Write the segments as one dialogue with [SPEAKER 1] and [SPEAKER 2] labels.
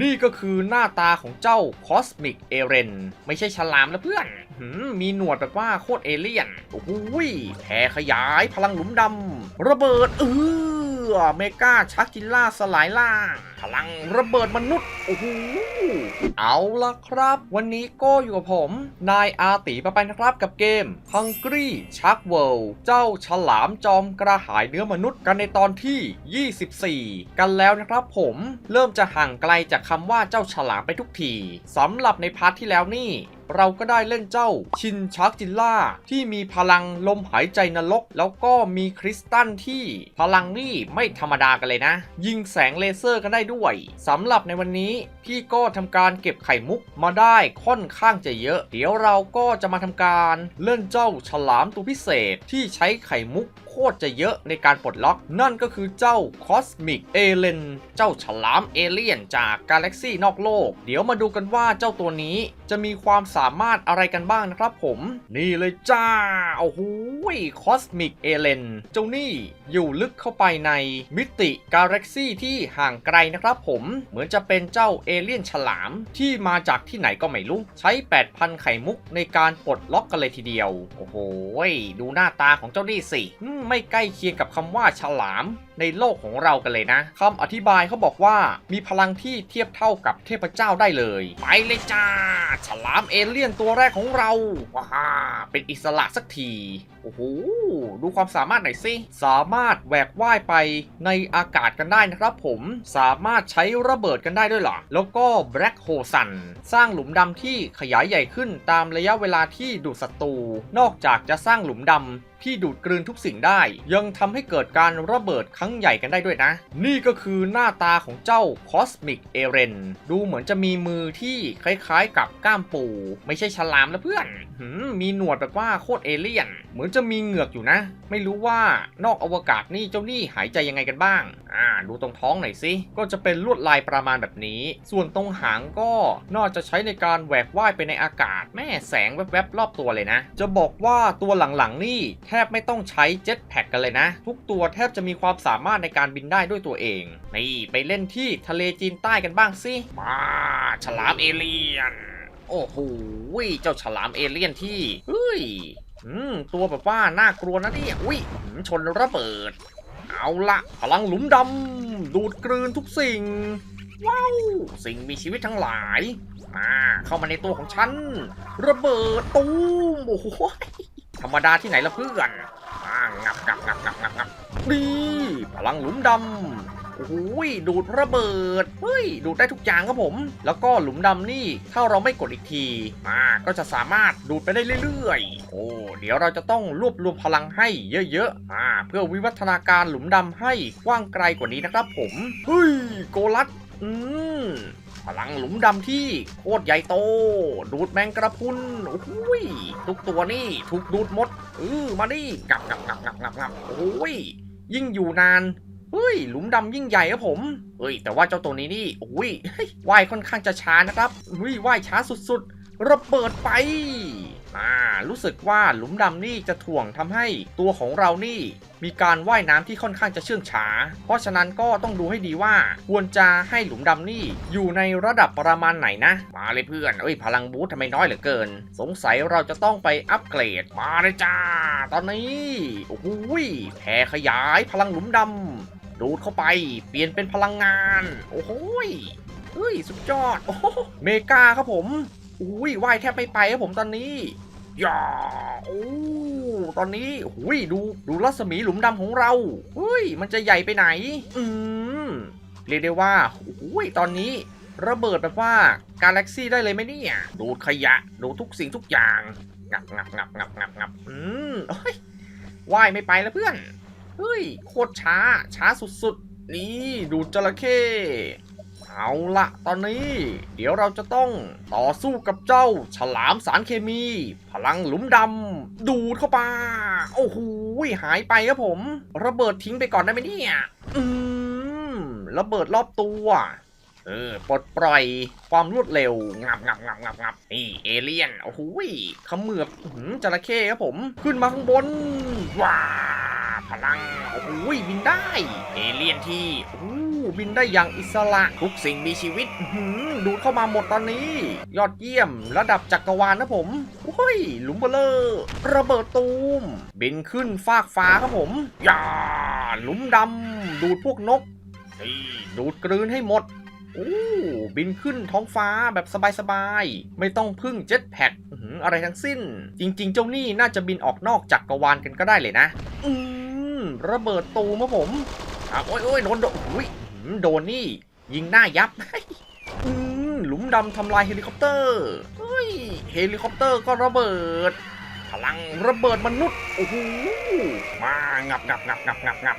[SPEAKER 1] นี่ก็คือหน้าตาของเจ้าคอสมิกเอเรนไม่ใช่ฉลามแล้วเพื่อนมีหนวดแบบว่าโคตรเอเลี่ยน โอ้โหแผ่ขยายพลังหลุมดำระเบิดเออเมกาชักกินล่าสลายล่าง ลังระเบิดมนุษย์โอ้โหเอาละครับ วันนี้ก็อยู่กับผม นายอาตีมาไปนะครับกับเกม Hungry Shark World เจ้าฉลามจอมกระหายเนื้อมนุษย์กันในตอนที่ 24 กันแล้วนะครับผมเริ่มจะห่างไกลจากคำว่าเจ้าฉลามไปทุกทีสำหรับในพาร์ทที่แล้วนี่เราก็ได้เล่นเจ้าชินชักจินล่า ที่มีพลังลมหายใจนรก แล้วก็มีคริสตัลที่พลังนี่ไม่ธรรมดากันเลยนะ ยิงแสงเลเซอร์กันได้ด้วยสำหรับในวันนี้พี่ก็ทำการเก็บไข่มุกมาได้ค่อนข้างจะเยอะ เดี๋ยวเราก็จะมาทำการเลื่อนเจ้าฉลามตัวพิเศษที่ใช้ไข่มุกโคตรจะเยอะในการปลดล็อก นั่นก็คือเจ้าคอสมิกเอเลนเจ้าฉลามเอเลี่ยนจากกาแล็กซีนอกโลก เดี๋ยวมาดูกันว่าเจ้าตัวนี้จะมีความสามารถอะไรกันบ้างนะครับผม นี่เลยจ้า โอ้โหคอสมิกเอเลนเจ้านี่อยู่ลึกเข้าไปในมิติกาแล็กซี่ที่ห่างไกลนะครับผม เหมือนจะเป็นเจ้าเอเลี่ยนฉลามที่มาจากที่ไหนก็ไม่รู้ ใช้ 8,000 ไข่มุกในการปลดล็อกกันเลยทีเดียว โอ้โห ดูหน้าตาของเจ้านี่สิ ไม่ใกล้เคียงกับคำว่าฉลามในโลกของเรากันเลยนะคำอธิบายเขาบอกว่ามีพลังที่เทียบเท่ากับเทพเจ้าได้เลย ไปเลยจ้าฉลามเอเลี่ยนตัวแรกของเราว้าเป็นอิสระสักที โอ้โห ดูความสามารถหน่อยสิ สามารถแหวกว่ายไปในอากาศกันได้นะครับผม สามารถใช้ระเบิดกันได้ด้วยหรอ แล้วก็แบล็คโฮซันสร้างหลุมดำที่ขยายใหญ่ขึ้นตามระยะเวลาที่ดูดศัตรู นอกจากจะสร้างหลุมดำที่ดูดกลืนทุกสิ่งได้ ยังทำให้เกิดการระเบิดครั้งใหญ่กันได้ด้วยนะ นี่ก็คือหน้าตาของเจ้าคอสมิกเอเรนดูเหมือนจะมีมือที่คล้ายๆกับก้ามปู ไม่ใช่ฉลามแล้วเพื่อน มีหนวดแบบว่าโคตรเอเลี่ยน เหมือนจะมีเหงือกอยู่นะ ไม่รู้ว่านอกอวกาศนี่เจ้านี่หายใจยังไงกันบ้าง อ่า ดูตรงท้องหน่อยสิก็จะเป็นลวดลายประมาณแบบนี้ ส่วนตรงหางก็น่าจะใช้ในการแหวกว่ายไปในอากาศ แม่แสงแวบๆรอบตัวเลยนะ จะบอกว่าตัวหลังๆนี่แทบไม่ต้องใช้เจ็ตแพ็กกันเลยนะ ทุกตัวแทบจะมีความสามารถในการบินได้ด้วยตัวเอง นี่ไปเล่นที่ทะเลจีนใต้กันบ้างสิ มาฉลามเอเลียน โอ้โห เจ้าฉลามเอเลี่ยนที่ เฮ้ย อืมตัวแบบว่าน่ากลัวนะเนี่ยอุ้ยชนระเบิด เอาละพลังหลุมดำดูดกลืนทุกสิ่ง ว้าวสิ่งมีชีวิตทั้งหลายมาเข้ามาในตัวของฉัน ระเบิดตูมโอ้โหธรรมดาที่ไหนละเพื่อนมางับงับงับงับงับงับนี่พลังหลุมดำ โอ้หดูดระเบิดเฮ้ยดูดได้ทุกอย่างครับผม แล้วก็หลุมดำนี่ถ้าเราไม่กดอีกทีมาก็จะสามารถดูดไปได้เรื่อยๆ โอ้เดี๋ยวเราจะต้องรวบรวมพลังให้เยอะๆอ่าเพื่อวิวัฒนาการหลุมดำให้กว้างไกลกว่านี้นะครับผมเฮ้ยโกลัดอืมพลังหลุมดำที่โคตรใหญ่โต ดูดแมงกระพุนโอ้โยทุกตัวนี่ถูกดูดหมดเออมาดิงับงับงับงับงับงับโอ้ยยิ่งอยู่นาน ฮ้ยหลุมดำยิ่งใหญ่ครับผมเฮ้ย แต่ว่าเจ้าตัวนี้นี่โอ้ยเฮ้ยว่ายค่อนข้างจะช้านะครับเฮ้ยว่ายช้าสุดๆ ระเบิดไปอ่ารู้สึกว่าหลุมดำนี่จะถ่วงทำให้ตัวของเรานี่ มีการว่ายน้ำที่ค่อนข้างจะเชื่องช้า เพราะฉะนั้นก็ต้องดูให้ดีว่า ควรจะให้หลุมดำนี่อยู่ในระดับประมาณไหนนะ มาเลยเพื่อนเอ้ยพลังบูททำไมน้อยเหลือเกิน สงสัยเราจะต้องไปอัปเกรดมาเลยจ้า ตอนนี้โอ้โหยแผ่ขยายพลังหลุมดำ ดูดเข้าไป เปลี่ยนเป็นพลังงาน โอ้โหยเฮ้ย สุดยอด โอ้โหเมกาครับผมอุ้ยว่ายแทบไม่ไปครับผมตอนนี้ย่าโอ้ตอนนี้หุยดูดูรัศมีหลุมดำของเราเฮ้ย มันจะใหญ่ไปไหน อืมเรียกได้ว่าอุ้ยตอนนี้ระเบิดแบบว่ากาแล็กซี่ได้เลยไหมเนี่ยดูดขยะดูทุกสิ่งทุกอย่าง งับงับงับงับงับงับอืมเฮ้ยว่ายไม่ไปแล้วเพื่อน เฮ้ย โคตรช้า ช้าสุดๆ นี่ดูจระเข้เอาละตอนนี้ เดี๋ยวเราจะต้องต่อสู้กับเจ้า ฉลามสารเคมี พลังหลุมดำดูดเข้าไปโอ้โหหายไปครับผม ระเบิดทิ้งไปก่อนได้ไหมเนี่ย อืมระเบิดรอบตัว เออปลดปล่อยความรวดเร็วงับงับงับงับงับนี่เอเลี่ยนโอ้โหขมือบจระเข้ครับผม ขึ้นมาข้างบนว้าพลังโอ้โหบินได้ เอเลี่ยนที่โอ้โบินได้อย่างอิสระทุกสิ่งมีชีวิตหือดูดเข้ามาหมดตอนนี้ ยอดเยี่ยมระดับจักรวาลนะผมโอ้ยหลุมเบลเลอร์ระเบิดตูม บินขึ้นฟากฟ้าครับผมอย่าหลุมดำดูดพวกนกนี่ดูดกลืนให้หมด โอ้บินขึ้นท้องฟ้าแบบสบายๆ ไม่ต้องพึ่งเจ็ตแพ็กอะไรทั้งสิ้น จริง ๆ เจ้านี่น่าจะบินออกนอกจักกรวาลกันก็ได้เลยนะ อืม ระเบิดตูมครับผมอะโอ้ยโอ้ยโดนโดนอุ้ยโดนนี่ ยิงหน้ายับ อืม หลุมดำทำลายเฮลิคอปเตอร์เฮ้ย เฮลิคอปเตอร์ก็ระเบิด พลังระเบิดมนุษย์โอ้โหมางับงับงับงับงับงับ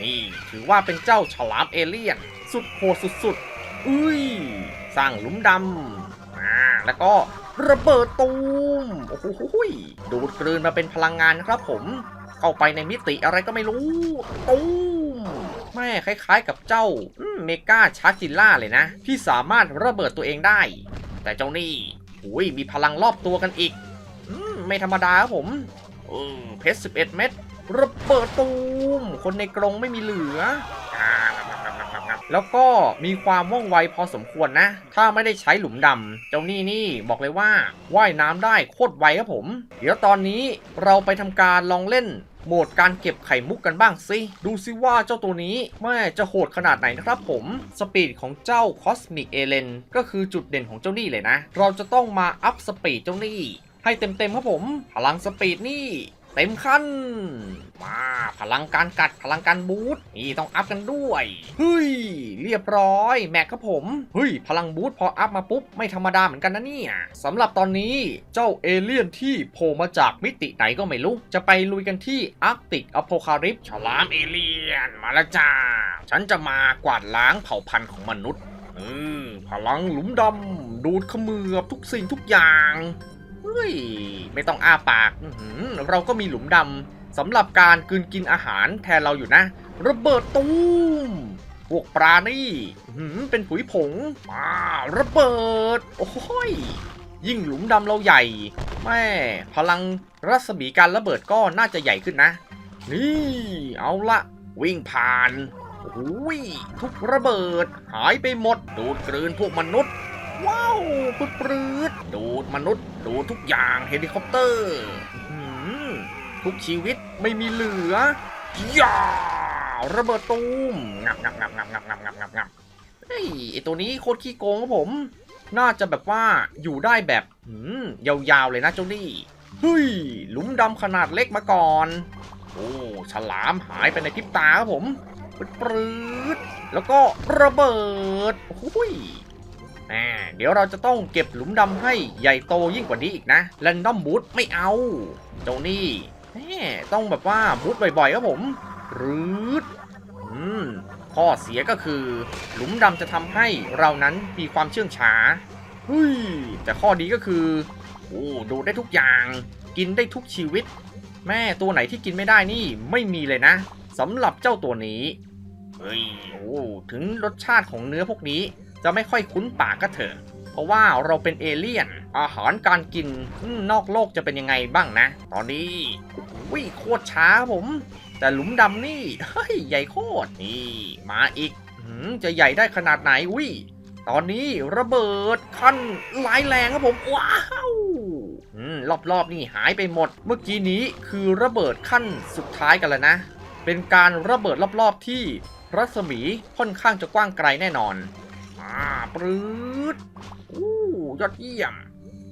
[SPEAKER 1] นี่ถือว่าเป็นเจ้าฉลามเอเลี่ยน สุดโหดสุดๆ อุ้ยสร้างหลุมดำอ่าแล้วก็ระเบิดตูมโอ้โหดูดกลืนมาเป็นพลังงานครับผม เข้าไปในมิติอะไรก็ไม่รู้ตูมแม่คล้ายๆกับเจ้าเมกาชาร์จิล่าเลยนะ ที่สามารถระเบิดตัวเองได้ แต่เจ้านี่อุ้ยมีพลังรอบตัวกันอีกอืมไม่ธรรมดาครับผมเออเพชร11 เม็ดระเบิดตูม คนในกรงไม่มีเหลือ แล้วก็มีความว่องไวพอสมควรนะ ถ้าไม่ได้ใช้หลุมดำเจ้านี่นี่บอกเลยว่าว่ายน้ำได้โคตรไวครับผม เดี๋ยวตอนนี้เราไปทำการลองเล่นโหมดการเก็บไข่มุกกันบ้างสิ ดูซิว่าเจ้าตัวนี้แม่จะโหดขนาดไหนนะครับผม สปีดของเจ้าคอสมิกเอเลนก็คือจุดเด่นของเจ้านี่เลยนะ เราจะต้องมาอัพสปีดเจ้านี่ให้เต็มๆครับผม พลังสปีดนี่ เต็มขั้น มาพลังการกัดพลังการบูทนี่ต้องอัพกันด้วยเฮ้ยเรียบร้อย แม็กครับผมเฮ้ยพลังบูทพออัพมาปุ๊บไม่ธรรมดาเหมือนกันนะเนี่ยสำหรับตอนนี้เจ้าเอเลี่ยนที่โผล่มาจากมิติไหนก็ไม่รู้ จะไปลุยกันที่อาร์กติกอโพคาริปฉลามเอเลี่ยนมาแล้วจ้า ฉันจะมากวาดล้างเผ่าพันธุ์ของมนุษย์อืมพลังหลุมดำดูดขมือบทุกสิ่งทุกอย่าง เฮ้ย ไม่ต้องอ้าปากเราก็มีหลุมดำสำหรับการกลืนกินอาหารแทนเราอยู่นะ ระเบิดตูมพวกปลานี่เป็นผุยผงมาระเบิด โอ้ย ยิ่งหลุมดำเราใหญ่ แม่พลังรัศมีการระเบิดก็น่าจะใหญ่ขึ้นนะ นี่ เอาละวิ่งผ่านโอ้ยทุกระเบิด หายไปหมด ดูดกลืนพวกมนุษย์ ว้าวปึดปืดดูดมนุษย์ ดูดทุกอย่างเฮลิคอปเตอร์ทุกชีวิตไม่มีเหลือย่าระเบิดตูมงับงับงับงับงับงับงับงับงับเฮ้ยไอตัวนี้โคตรขี้โกงครับผม น่าจะแบบว่าอยู่ได้แบบหืมยาวๆเลยนะเจ้านี่เฮ้ยหลุมดำขนาดเล็กมาก่อน โอ้ฉลามหายไปในพริบตาครับผมปึดปืดแล้วก็ระเบิดโอ้ย เดี๋ยวเราจะต้องเก็บหลุมดำให้ใหญ่โตยิ่งกว่านี้อีกนะแรนดอมบูทไม่เอาเจ้านี่แหมต้องแบบว่าบูทบ่อยๆครับผมรืดอืมข้อเสียก็คือ หลุมดำจะทำให้เรานั้นมีความเชื่องช้าเฮ้ยแต่ข้อดีก็คือโอ้ดูได้ทุกอย่าง กินได้ทุกชีวิต แม่ตัวไหนที่กินไม่ได้นี่ไม่มีเลยนะสำหรับเจ้าตัวนี้เฮ้ยโอ้ถึงรสชาติของเนื้อพวกนี้ จะไม่ค่อยคุ้นปากก็เถอะ เพราะว่าเราเป็นเอเลี่ยน อาหารการกินอนอกโลกจะเป็นยังไงบ้างนะ ตอนนี้วิ่งโคตรช้าผม แต่หลุมดำนี่เฮ้ยใหญ่โคตรนี่ มาอีกจะใหญ่ได้ขนาดไหนวิ่ตอนนี้ระเบิดขั้นร้ายแรงครับผม ว้าวอืมรอบๆนี่หายไปหมด เมื่อกี้นี้คือระเบิดขั้นสุดท้ายกันแล้วนะ เป็นการระเบิดรอบๆที่รัศมีค่อนข้างจะกว้างไกลแน่นอน อ่าปรืดอู้ยอดเยี่ยม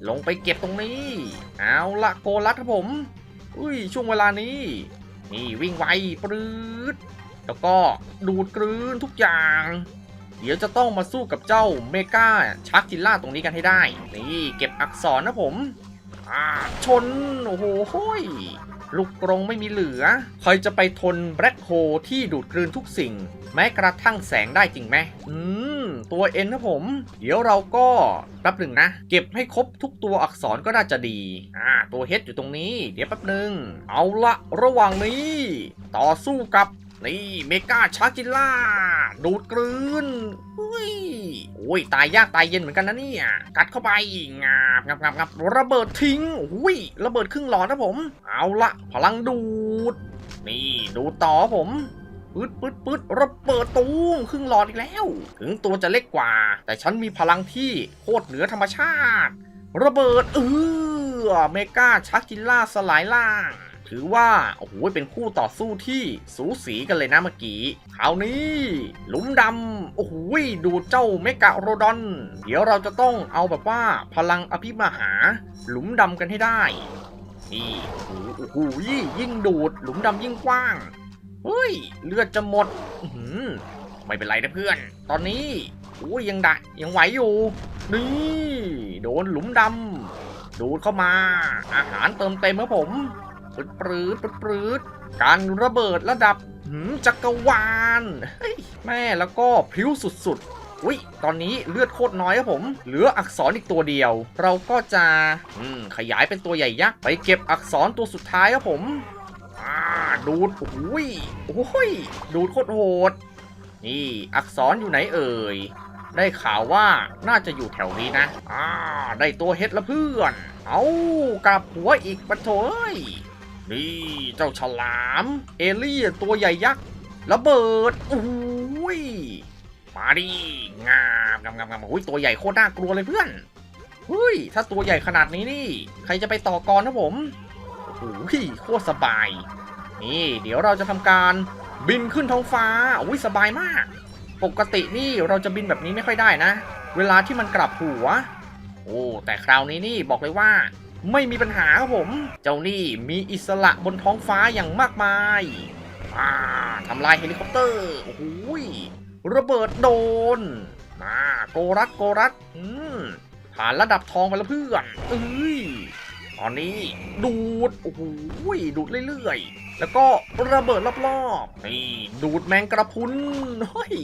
[SPEAKER 1] ลงไปเก็บตรงนี้ เอาละโกลัดครับผม อุ้ยช่วงเวลานี้ นี่วิ่งไวปรืดแล้วก็ดูดกลืนทุกอย่าง เดี๋ยวจะต้องมาสู้กับเจ้าเมกาชักจิลล่าตรงนี้กันให้ได้ นี่เก็บอักษรนะผมอ่าชน โอ้โหโห้ยลูกกรงไม่มีเหลือ ใครจะไปทนแบล็คโฮที่ดูดกลืนทุกสิ่ง แม้กระทั่งแสงได้จริงไหมอืม ตัวเอ็นนะผม เดี๋ยวเราก็แป๊บหนึ่งนะ เก็บให้ครบทุกตัวอักษรก็น่าจะดี อ่า ตัวเฮดอยู่ตรงนี้ เดี๋ยวแป๊บหนึ่ง เอาละระหว่างนี้ ต่อสู้กับ นี่เมกาชาร์จิล่า ดูดกลืนอุ้ยโอ้ยตายยากตายเย็นเหมือนกันนะเนี่ย กัดเข้าไปงาบงับงับงับระเบิดทิ้งอุ้ยระเบิดครึ่งหลอดนะผม เอาละพลังดูด นี่ดูต่อผม ปืดปืดปืดระเบิดตูมครึ่งหลอดอีกแล้ว ถึงตัวจะเล็กกว่า แต่ฉันมีพลังที่โคตรเหนือธรรมชาติ ระเบิดเออเมกาชักกินล่าสลายล่างถือว่าโอ้โหเป็นคู่ต่อสู้ที่สูสีกันเลยนะเมื่อกี้คราวนี้ หลุมดำโอ้โหดูเจ้าเมกะโรดอน เดี๋ยวเราจะต้องเอาแบบว่าพลังอภิมหา หลุมดำกันให้ได้นี่โอ้โหยิ่งดูด หลุมดำยิ่งกว้าง เฮ้ยเลือดจะหมดหือไม่เป็นไรนะเพื่อน ตอนนี้โอ้ยยังได้ยังไหวอยู่ นี่โดนหลุมดำดูดเข้ามา อาหารเติมเต็มครับผมปืดปืดปืดปืดการระเบิดระดับหืมจักรวาลแม่แล้วก็พริ้วสุดๆอุ้ยตอนนี้เลือดโคตรน้อยครับผม เหลืออักษรอีกตัวเดียว เราก็จะอืมขยายเป็นตัวใหญ่ยักษ์ไปเก็บอักษรตัวสุดท้ายครับผม ดูดโอ้ยโอ้ยดูดโคตรโหด นี่อักษรอยู่ไหนเอ่ย ได้ข่าวว่าน่าจะอยู่แถวนี้นะ อ่า ได้ตัวเฮ็ดละเพื่อน เอากลับหัวอีกปะโถยนี่เจ้าฉลาม เอลี่ตัวใหญ่ยักษ์ระเบิดโอ้ยมาดิงามงามงามงามโอ้ยตัวใหญ่โคตรน่ากลัวเลยเพื่อนเฮ้ยถ้าตัวใหญ่ขนาดนี้นี่ ใครจะไปต่อกรนะผมโอ้โหโคตรสบาย นี่เดี๋ยวเราจะทำการบินขึ้นท้องฟ้าอุ้ยสบายมาก ปกตินี่เราจะบินแบบนี้ไม่ค่อยได้นะ เวลาที่มันกลับหัว โอ้แต่คราวนี้นี่บอกเลยว่าไม่มีปัญหาครับผม เจ้านี่มีอิสระบนท้องฟ้าอย่างมากมายอ่าทำลายเฮลิคอปเตอร์ โอ้โหยระเบิดโดนมาโกรัตโกรัตอืมผ่านระดับทองไปแล้วเพื่อนเอ้ย ตอนนี้ดูด โอ้โหดูดเรื่อยๆ แล้วก็ระเบิดรอบๆนี่ดูดแมงกระพุนเฮ้ย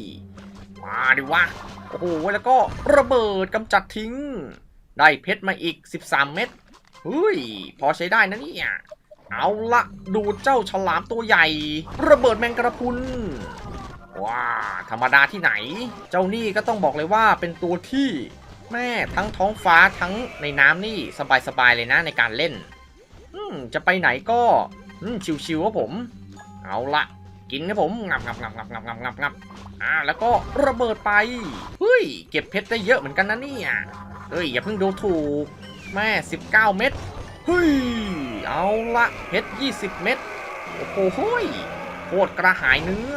[SPEAKER 1] มาดิวะโอ้โหแล้วก็ระเบิดกำจัดทิ้ง ได้เพชรมาอีก 13 เม็ดเฮ้ยพอใช้ได้นะเนี่ยเอาละดูดเจ้าฉลามตัวใหญ่ ระเบิดแมงกระพุนว้าธรรมดาที่ไหน เจ้านี่ก็ต้องบอกเลยว่าเป็นตัวที่แม่ทั้งท้องฟ้าทั้งในน้ำนี่สบายๆเลยนะในการเล่นอืมจะไปไหนก็ ชิวๆครับผม เอาละกินครับผมงับงับงับงับงับงับงับงับอ่าแล้วก็ระเบิดไปเฮ้ยเก็บเพชรได้เยอะเหมือนกันนะเนี่ยเฮ้ยอย่าเพิ่งดูถูกแม่19 เม็ดเฮ้ยเอาละเพชร20 เม็ดโอ้โหโห้ยโคตรกระหายเนื้อ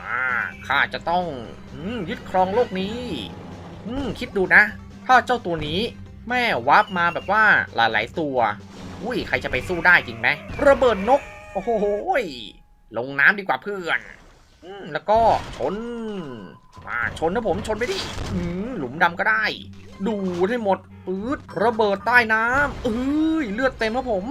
[SPEAKER 1] อ่าข้าจะต้องอยึดครองโลกนี้อืมคิดดูนะ ถ้าเจ้าตัวนี้แม่วาร์ปมาแบบว่าหลายๆตัว อุ้ยใครจะไปสู้ได้จริงไหมระเบิดนก โอ้โหลงน้ำดีกว่าเพื่อนอืมแล้วก็ชนมาชนนะผมชนไปดิอืมหลุมดำก็ได้ ดูให้หมดปื๊ดระเบิดใต้น้ำเอ้ยเลือดเต็มครับผม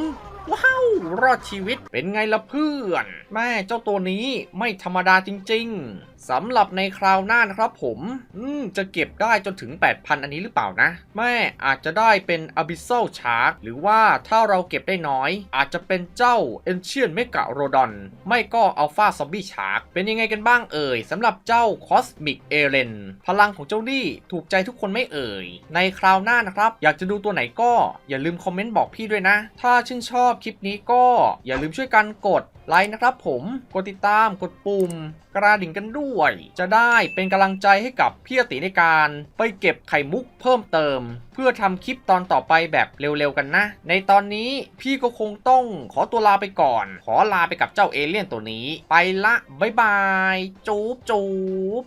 [SPEAKER 1] ว้าว รอดชีวิตเป็นไงล่ะเพื่อน แม่เจ้าตัวนี้ไม่ธรรมดาจริง ๆ สำหรับในคราวหน้านะครับผมอืมจะเก็บได้จนถึง 8,000 อันนี้หรือเปล่านะ แม่อาจจะได้เป็น Abyssal Shark หรือว่าถ้าเราเก็บได้น้อย อาจจะเป็นเจ้า Ancient Megalodon ไม่ก็ Alpha Zombie Shark เป็นยังไงกันบ้างเอ่ยสำหรับเจ้า Cosmic Eren พลังของเจ้านี่ถูกใจทุกคนไม่เอ่ย ในคราวหน้านะครับ อยากจะดูตัวไหนก็อย่าลืมคอมเมนต์บอกพี่ด้วยนะ ถ้าชื่นชอบคลิปนี้ก็อย่าลืมช่วยกันกดไลค์นะครับผมกดติดตามกดปุ่ม กระดิ่งกันด้วย จะได้เป็นกำลังใจให้กับพี่ติในการไปเก็บไข่มุกเพิ่มเติม เพื่อทำคลิปตอนต่อไปแบบเร็วๆกันนะ ในตอนนี้พี่ก็คงต้องขอตัวลาไปก่อน ขอลาไปกับเจ้าเอเลี่ยนตัวนี้ ไปละบ๊ายบาย จูบจูบ